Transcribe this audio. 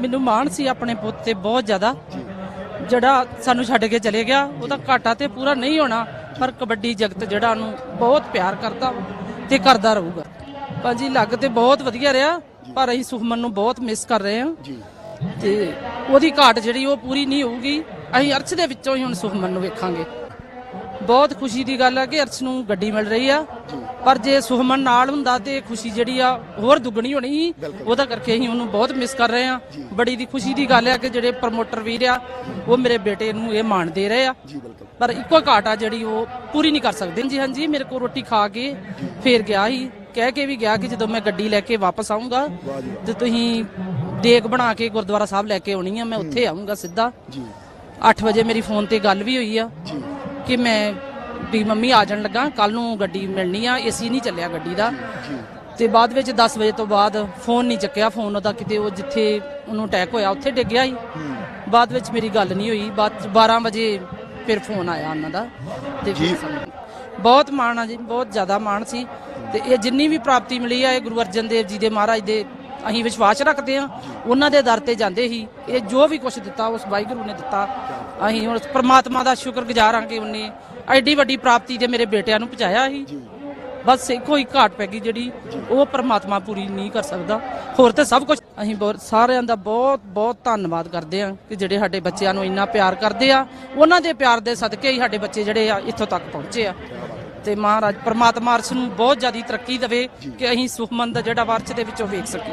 ਮੈਨੂੰ ਮਾਣ ਸੀ ਆਪਣੇ ਪੁੱਤ ਤੇ ਬਹੁਤ ਜ਼ਿਆਦਾ। ਜਿਹੜਾ ਸਾਨੂੰ ਛੱਡ ਕੇ ਚਲੇ ਗਿਆ ਉਹਦਾ ਘਾਟਾ ਤੇ ਪੂਰਾ ਨਹੀਂ ਹੋਣਾ ਪਰ ਕਬੱਡੀ ਜਗਤ ਜਿਹੜਾ ਉਹਨੂੰ ਬਹੁਤ ਪਿਆਰ ਕਰਦਾ ਤੇ ਕਰਦਾ ਰਹੂਗਾ। ਭਾਜੀ ਲੱਗ ਤੇ ਬਹੁਤ ਵਧੀਆ ਰਿਹਾ ਪਰ ਅਸੀਂ ਸੁਖਮਨ ਨੂੰ ਬਹੁਤ ਮਿਸ ਕਰ ਰਹੇ ਹਾਂ। ਜੀ। ਤੇ ਉਹਦੀ ਘਾਟ ਜਿਹੜੀ ਉਹ ਪੂਰੀ ਨਹੀਂ ਹੋਊਗੀ। ਅਸੀਂ ਅਰਸ਼ ਦੇ ਵਿੱਚੋਂ ਹੀ ਹੁਣ ਸੁਖਮਨ ਨੂੰ ਵੇਖਾਂਗੇ। ਬਹੁਤ ਖੁਸ਼ੀ ਦੀ ਗੱਲ ਹੈ ਕਿ ਅਰਸ਼ ਨੂੰ ਗੱਡੀ ਮਿਲ ਰਹੀ ਆ। ਪਰ ਜੇ ਸੁਖਮਨ ਨਾਲ ਹੁੰਦਾ ਤੇ ਖੁਸ਼ੀ ਜਿਹੜੀ ਆ ਹੋਰ ਦੁੱਗਣੀ ਹੋਣੀ ਸੀ ਉਹਦਾ ਕਰਕੇ ਅਸੀਂ ਉਹਨੂੰ ਬਹੁਤ ਮਿਸ ਕਰ ਰਹੇ ਆ। ਬੜੀ ਦੀ ਖੁਸ਼ੀ ਦੀ ਗੱਲ ਹੈ ਕਿ ਜਿਹੜੇ ਪ੍ਰਮੋਟਰ ਵੀਰ ਆ ਉਹ ਮੇਰੇ ਬੇਟੇ ਨੂੰ ਇਹ ਮਾਣ ਦੇ ਰਹੇ ਆ। ਪਰ ਇੱਕੋ ਘਾਟ ਆ ਜਿਹੜੀ ਉਹ ਪੂਰੀ ਨਹੀਂ ਕਰ ਸਕਦੇ। ਜੀ ਹਾਂਜੀ ਮੇਰੇ ਕੋਲ ਰੋਟੀ ਖਾ ਕੇ ਫੇਰ ਗਿਆ ਸੀ। ਕਹਿ ਕੇ ਵੀ ਗਿਆ ਕਿ ਜਦੋਂ ਮੈਂ ਗੱਡੀ ਲੈ ਕੇ ਵਾਪਸ ਆਉਂਗਾ ਤੇ ਤੁਸੀਂ ਦੇਗ ਬਣਾ ਕੇ ਗੁਰਦੁਆਰਾ ਸਾਹਿਬ ਲੈ ਕੇ ਆਉਣੀ ਆ ਮੈਂ ਉੱਥੇ ਆਉਂਗਾ ਸਿੱਧਾ। ਜੀ। 8 ਵਜੇ ਮੇਰੀ ਫੋਨ ਤੇ ਗੱਲ ਵੀ ਹੋਈ ਆ। ਕਿ ਮੈਂ ਵੀ ਮੰਮੀ ਆ ਜਾਣ ਲੱਗਾ ਕੱਲ ਨੂੰ ਗੱਡੀ ਮਿਲਣੀ ਆ ਏਸੀ ਨਹੀਂ ਚੱਲਿਆ ਗੱਡੀ ਦਾ। ਤੇ ਬਾਅਦ ਵਿੱਚ 10 ਵਜੇ ਤੋਂ ਬਾਅਦ ਫੋਨ ਨਹੀਂ ਚੱਕਿਆ ਫੋਨ ਉਹਦਾ ਕਿਤੇ ਉਹ ਜਿੱਥੇ ਉਹਨੂੰ ਅਟੈਕ ਹੋਇਆ ਉੱਥੇ ਡਿੱਗਿਆ ਸੀ। ਬਾਅਦ ਵਿੱਚ ਮੇਰੀ ਗੱਲ ਨਹੀਂ ਹੋਈ ਬਾਅਦ 'ਚ 12 ਵਜੇ ਫਿਰ ਫੋਨ ਆਇਆ ਉਹਨਾਂ ਦਾ। ਤੇ ਫਿਰ ਸਾਨੂੰ- ਬਹੁਤ ਮਾਣ ਆ ਜੀ ਬਹੁਤ ਜ਼ਿਆਦਾ ਮਾਣ ਸੀ। ਤੇ ਇਹ ਜਿੰਨੀ ਵੀ ਪ੍ਰਾਪਤੀ ਮਿਲੀ ਆ ਇਹ ਗੁਰੂ ਅਰਜਨ ਦੇਵ ਜੀ ਦੇ ਮਹਾਰਾਜ ਦੇ ਅਸੀਂ ਵਿਸ਼ਵਾਸ ਰੱਖਦੇ ਆ ਉਹਨਾਂ ਦੇ ਦਰ ਤੇ ਜਾਂਦੇ ਹੀ ਇਹ ਜੋ ਵੀ ਕੁਝ ਦਿੱਤਾ ਉਸ ਵਾਹਿਗੁਰੂ ਨੇ ਦਿੱਤਾ। ਅਸੀਂ ਹੁਣ ਪ੍ਰਮਾਤਮਾ ਦਾ ਸ਼ੁਕਰਗੁਜ਼ਾਰ ਹਾਂ ਕਿ ਉਹਨੇ ਐਡੀ ਵੱਡੀ ਪ੍ਰਾਪਤੀ ਦੇ ਮੇਰੇ ਬੇਟਿਆਂ ਨੂੰ ਪਹੁੰਚਾਇਆ ਸੀ। ਬਸ ਇੱਕੋ ਹੀ ਘਾਟ ਪੈ ਗਈ ਜਿਹੜੀ ਉਹ ਪ੍ਰਮਾਤਮਾ ਪੂਰੀ ਨਹੀਂ ਕਰ ਸਕਦਾ। ਹੋਰ ਤੇ ਸਭ ਕੁਝ ਅਸੀਂ ਸਾਰਿਆਂ ਦਾ ਬਹੁਤ ਬਹੁਤ ਧੰਨਵਾਦ ਕਰਦੇ ਹਾਂ ਕਿ ਜਿਹੜੇ ਸਾਡੇ ਬੱਚਿਆਂ ਨੂੰ ਇੰਨਾ ਪਿਆਰ ਕਰਦੇ ਆ। ਉਹਨਾਂ ਦੇ ਪਿਆਰ ਦੇ ਸਦਕੇ ਹੀ ਸਾਡੇ ਬੱਚੇ ਜਿਹੜੇ ਆ ਇੱਥੋਂ ਤੱਕ ਪਹੁੰਚੇ ਆ। ਤੇ ਮਹਾਰਾਜ ਪ੍ਰਮਾਤਮਾ ਅਰਸ਼ ਨੂੰ ਬਹੁਤ ਜ਼ਿਆਦਾ ਤਰੱਕੀ ਦੇਵੇ ਕਿ ਅਸੀਂ ਸੁਖਮਨ ਦਾ ਜਿਹੜਾ ਵਰਚ ਦੇ ਵਿੱਚੋਂ ਵੇਖ ਸਕੀਏ।